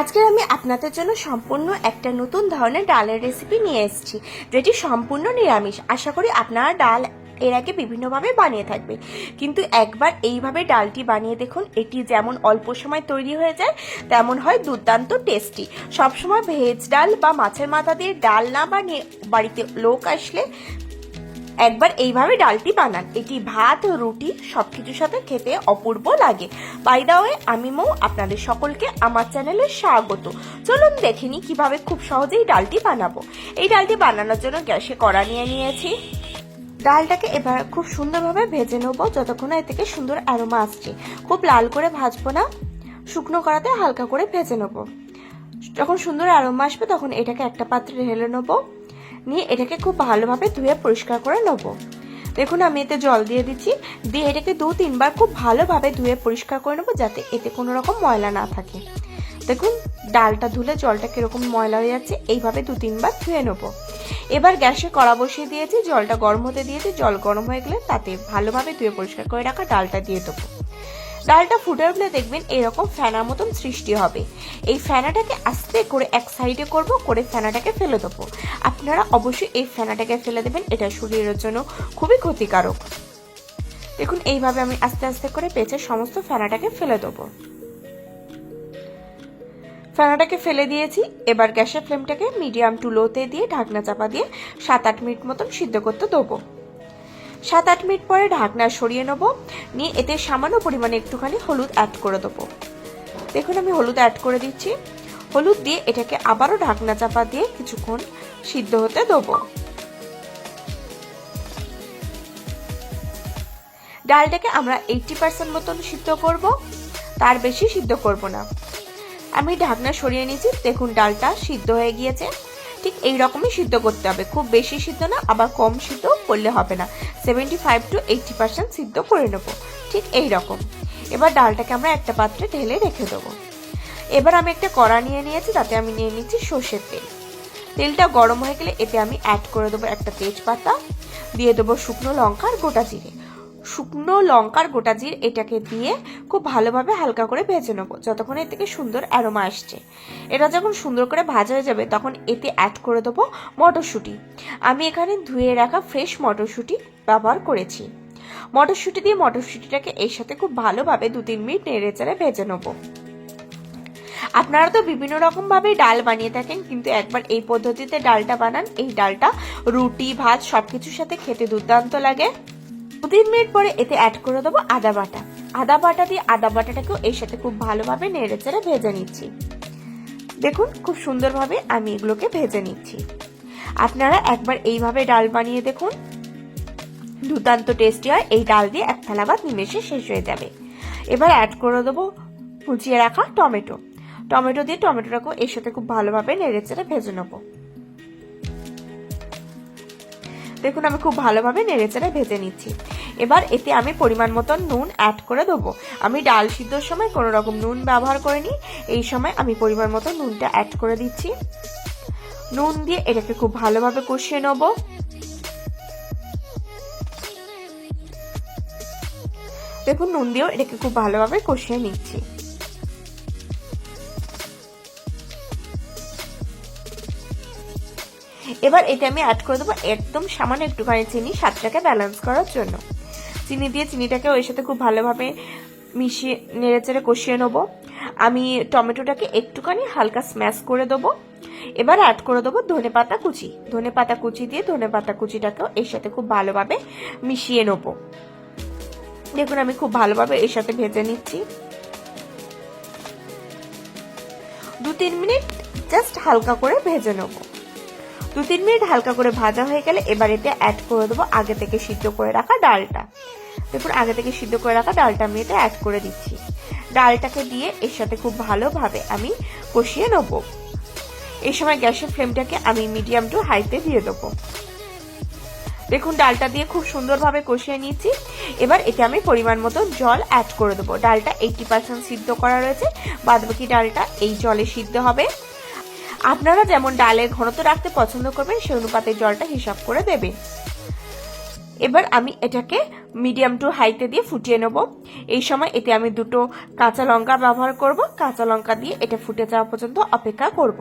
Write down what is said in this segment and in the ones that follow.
আজকে আমি আপনাদের জন্য সম্পূর্ণ একটা নতুন ধরনের ডালের রেসিপি নিয়ে এসেছি, যেটি সম্পূর্ণ নিরামিষ। আশা করি আপনারা ডাল এর আগে বিভিন্নভাবে বানিয়ে থাকবে। কিন্তু একবার এইভাবে ডালটি বানিয়ে দেখুন, এটি যেমন অল্প সময় তৈরি হয়ে যায়, তেমন হয় দুর্দান্ত টেস্টি সবসময় ভেজ ডাল বা মাছের মাথা দিয়ে ডাল না বানিয়ে বাড়িতে লোক আসলে একবার এইভাবে ডালটি বানান। এটি ভাত, রুটি সব কিছুর সাথে খেতে অপূর্ব লাগে। বাই দা ওয়ে আমি মৌ, আপনাদের সকলকে আমার চ্যানেলে স্বাগত। চলুন দেখে নিই কীভাবে খুব সহজেই ডালটি বানাবো। এই ডালটি বানানোর জন্য গ্যাসে কড়া নিয়ে নিয়েছি। ডালটাকে এবার খুব সুন্দরভাবে ভেজে নেব যতক্ষণ এ থেকে সুন্দর অ্যারোমা আসছে। খুব লাল করে ভাজবো না। শুকনো করাতে হালকা করে ভেজে নেব। যখন সুন্দর অ্যারোমা আসবে তখন এটাকে একটা পাত্রে ঢেলে নেব। নিয়ে এটাকে খুব ভালোভাবে ধুয়ে পরিষ্কার করে নেব। দেখুন, আমি এতে জল দিয়ে দিচ্ছি। দিয়ে এটাকে দু, তিনবার খুব ভালোভাবে ধুয়ে পরিষ্কার করে নেব যাতে এতে কোনো রকম ময়লা না থাকে। দেখুন, ডালটা ধুলে জলটা কীরকম ময়লা হয়ে যাচ্ছে, এইভাবে দু, তিনবার ধুয়ে নেব। এবার গ্যাসে কড়া বসিয়ে দিয়েছি, জলটা গরম হতে দিয়েছি, জল গরম হয়ে গেলে তাতে ভালোভাবে ধুয়ে পরিষ্কার করে রাখা ডালটা দিয়ে দেবো। ডালটা ফুটে উঠলে দেখবেন এরকম ফেনার মতন সৃষ্টি হবে। এই ফেনাটাকে আস্তে করে এক সাইডে করব, করে ফেনাটাকে ফেলে দেবো। আপনারা অবশ্যই এই ফেনাটাকে ফেলে দেবেন, এটা শরীরের জন্য খুবই ক্ষতিকারক। দেখুন, এইভাবে আমি আস্তে আস্তে করে পেঁচে সমস্ত ফেনাটাকে ফেলে দেবো। ফেনাটাকে ফেলে দিয়েছি, এবার গ্যাসের ফ্লেমটাকে মিডিয়াম টু লোতে দিয়ে ঢাকনা চাপা দিয়ে সাত আট মিনিট মতন সিদ্ধ করতে দেবো। সাত আট মিনিট পরে ঢাকনা সরিয়ে নেব। নিয়ে এতে সামান্য পরিমাণে একটুখানি হলুদ অ্যাড করে দেবো। দেখুন, আমি হলুদ অ্যাড করে দিচ্ছি। হলুদ দিয়ে এটাকে আবারও ঢাকনা চাপা দিয়ে কিছুক্ষণ সিদ্ধ হতে দেবো। ডালটাকে আমরা এইটটি পার্সেন্ট মতন সিদ্ধ করব। তার বেশি সিদ্ধ করব না। আমি ঢাকনা সরিয়ে নিয়েছি। দেখুন, ডালটা সিদ্ধ হয়ে গিয়েছে। ঠিক এই রকমই সিদ্ধ করতে হবে। খুব বেশি সিদ্ধ না, আবার কম সিদ্ধ করলে হবে না। Seventy five to eighty percent সিদ্ধ করে নেব। ঠিক এই রকম। এবার ডালটাকে আমরা একটা পাত্রে ঢেলে রেখে দেবো। এবার আমি একটা কড়া নিয়ে নিয়েছি, তাতে আমি নিয়ে নিচ্ছি সর্ষের তেল। তেলটা গরম হয়ে গেলে এতে আমি অ্যাড করে দেবো একটা তেজপাতা, দিয়ে দেবো শুকনো লঙ্কা আর গোটা জিরে। শুকনো লঙ্কার গোটা জির এটাকে দিয়ে খুব ভালোভাবে হালকা করে ভেজে নেব, যতক্ষণ এর থেকে সুন্দর অ্যারোমা আসছে। এটা যখন সুন্দর করে ভাজা হয়ে যাবে, তখন এতে অ্যাড করে দেবো মটরশুঁটি। আমি এখানে ধুয়ে রাখা ফ্রেশ মটরশুঁটি ব্যবহার করেছি। মটরশুঁটি দিয়ে মটরশুঁটিটাকে এর সাথে খুব ভালোভাবে দু তিন মিনিট নেড়ে চেড়ে ভেজে নেব। আপনারা তো বিভিন্ন রকম ভাবে ডাল বানিয়ে থাকেন, কিন্তু একবার এই পদ্ধতিতে ডালটা বানান। এই ডালটা রুটি, ভাত সবকিছুর সাথে খেতে দুর্দান্ত লাগে। তিন মিনিট পরে এতে অ্যাড করে দেবো আদা বাটা। আদা বাটা দিয়ে আদা বাটাটাকেও এর সাথে খুব ভালোভাবে নেড়ে ভেজে নিচ্ছি। দেখুন, খুব সুন্দরভাবে আমি এগুলোকে ভেজে নিচ্ছি। আপনারা একবার এইভাবে ডাল বানিয়ে দেখুন। দুর্দান্ত টেস্টি হয়, এই ডাল দিয়ে এক থালা ভাত নিমেষে শেষ হয়ে যাবে। এবার অ্যাড করে দেবো কুচিয়ে রাখা টমেটো। টমেটো দিয়ে টমেটোটাকেও এর সাথে খুব ভালোভাবে নেড়ে চেড়ে ভেজে নেব। দেখুন, আমি খুব ভালোভাবে নেড়ে চেড়ে ভেজে নিচ্ছি। এবার এতে আমি পরিমাণ মতন নুন অ্যাড করে দেবো। আমি ডাল সিদ্ধর সময় কোনো রকম নুন ব্যবহার করিনি। এই সময় আমি পরিমাণ মতো নুনটা অ্যাড করে দিচ্ছি। নুন দিয়ে এটাকে খুব ভালোভাবে কষিয়ে নেব। দেখুন, নুন দিয়েও এটাকে খুব ভালোভাবে কষিয়ে নিচ্ছি। এবার এটা আমি অ্যাড করে দেবো একদম সামান্য একটুখানি চিনি, স্বাদটাকে ব্যালেন্স করার জন্য। চিনি দিয়ে চিনিটাকে ওই সাথে খুব ভালোভাবে মিশিয়ে নেড়ে চেড়ে কষিয়ে নেব। আমি টমেটোটাকে একটুখানি হালকা স্ম্যাশ করে দেবো। এবার অ্যাড করে দেবো ধনে পাতা কুচি। ধনে পাতা কুচি দিয়ে ধনে পাতা কুচিটাকেও এর সাথে খুব ভালোভাবে মিশিয়ে নেব। দেখুন, আমি খুব ভালোভাবে এর সাথে ভেজে নিচ্ছি। দু তিন মিনিট জাস্ট হালকা করে ভেজে নেব। দু তিন মিনিট হালকা করে ভাজা হয়ে গেলে এবার এতে অ্যাড করে দেবো আগে থেকে সিদ্ধ করে রাখা ডালটা। দেখুন, আগে থেকে সিদ্ধ করে রাখা ডালটা আমি এতে অ্যাড করে দিচ্ছি। ডালটাকে দিয়ে এর সাথে খুব ভালোভাবে আমি কষিয়ে নেব। এই সময় গ্যাসের ফ্লেমটাকে আমি মিডিয়াম টু হাইতে দিয়ে দেবো। দেখুন, ডালটা দিয়ে খুব সুন্দরভাবে কষিয়ে নিয়েছি। এবার এতে আমি পরিমাণ মতো জল অ্যাড করে দেবো। ডালটা এইটি পার্সেন্ট সিদ্ধ করা রয়েছে। বাদবাকি ডালটা এই জলে সিদ্ধ হবে। আপনারা যেমন ডালের ঘনত্ব রাখতে পছন্দ করবেন, সেই অনুপাতে জলটা হিসাব করে দেবেন। এবার আমি এটাকে মিডিয়াম টু হাইতে দিয়ে ফুটিয়ে নেব। এই সময় এতে আমি দুটো কাঁচা লঙ্কা ব্যবহার করব। কাঁচা লঙ্কা দিয়ে এটা ফুটে যাওয়া পর্যন্ত অপেক্ষা করব।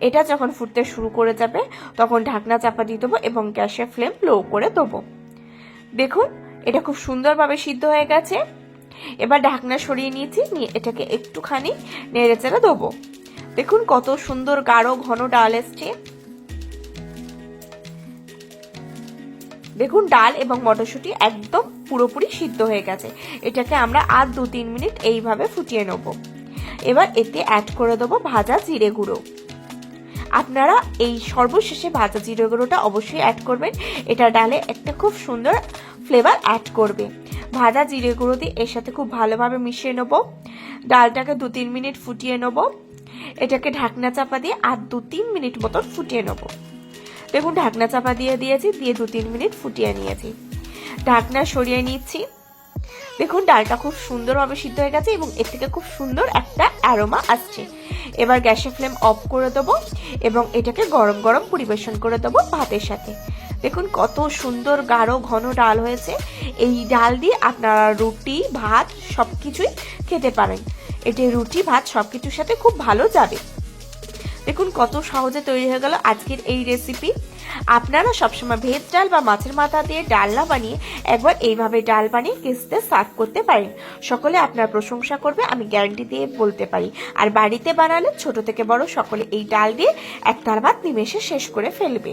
এটা যখন ফুটতে শুরু করে যাবে, তখন ঢাকনা চাপা দিয়ে দেবো এবং গ্যাসের ফ্লেম লো করে দেবো। দেখুন, এটা খুব সুন্দরভাবে সিদ্ধ হয়ে গেছে। এবার ঢাকনা সরিয়ে নিয়েছি, নিয়ে এটাকে একটুখানি নেড়ে চেড়ে দেবো। দেখুন কত সুন্দর গাঢ় ঘন ডাল এসছে। দেখুন ডাল এবং মটরশুঁটি একদম পুরোপুরি সিদ্ধ হয়ে গেছে। এটাকে আমরা আর দু তিন মিনিট এইভাবে ফুটিয়ে নেব। এবার এতে অ্যাড করে দেবো ভাজা জিরে গুঁড়ো। আপনারা এই সর্বশেষে ভাজা জিরে গুঁড়োটা অবশ্যই অ্যাড করবেন। এটা ডালে একটা খুব সুন্দর ফ্লেভার অ্যাড করবে। ভাজা জিরে গুঁড়ো দিয়ে এর সাথে খুব ভালোভাবে মিশিয়ে নেব। ডালটাকে দু তিন মিনিট ফুটিয়ে নেব। এটাকে ঢাকনা চাপা দিয়ে আর দু তিন মিনিট মতন ফুটিয়ে নেব। দেখুন, ঢাকনা চাপা দিয়ে দিয়েছি, দিয়ে দু তিন মিনিট ফুটিয়ে নিয়েছি। ঢাকনা সরিয়ে নিচ্ছি। দেখুন, ডালটা খুব সুন্দরভাবে সিদ্ধ হয়ে গেছে এবং এর থেকে খুব সুন্দর একটা অ্যারোমা আসছে। এবার গ্যাসের ফ্লেম অফ করে দেবো এবং এটাকে গরম গরম পরিবেশন করে দেবো ভাতের সাথে। দেখুন, কত সুন্দর গাঢ় ঘন ডাল হয়েছে। এই ডাল দিয়ে আপনারা রুটি, ভাত সব কিছুই খেতে পারেন। এটি রুটি, ভাত সব কিছুর সাথে খুব ভালো যাবে। দেখুন, কত সহজে তৈরি হয়ে গেল আজকের এই রেসিপি আপনারা সবসময় ভেজ ডাল বা মাছের মাথা দিয়ে ডালনা বানিয়ে একবার এইভাবে ডাল বানিয়ে গেস্টদের সার্ভ করতে পারেন। সকলে আপনার প্রশংসা করবে, আমি গ্যারান্টি দিয়ে বলতে পারি। আর বাড়িতে বানালে, ছোট থেকে বড় সকলে এই ডাল দিয়ে একটার ভাত নিমেষে শেষ করে ফেলবে।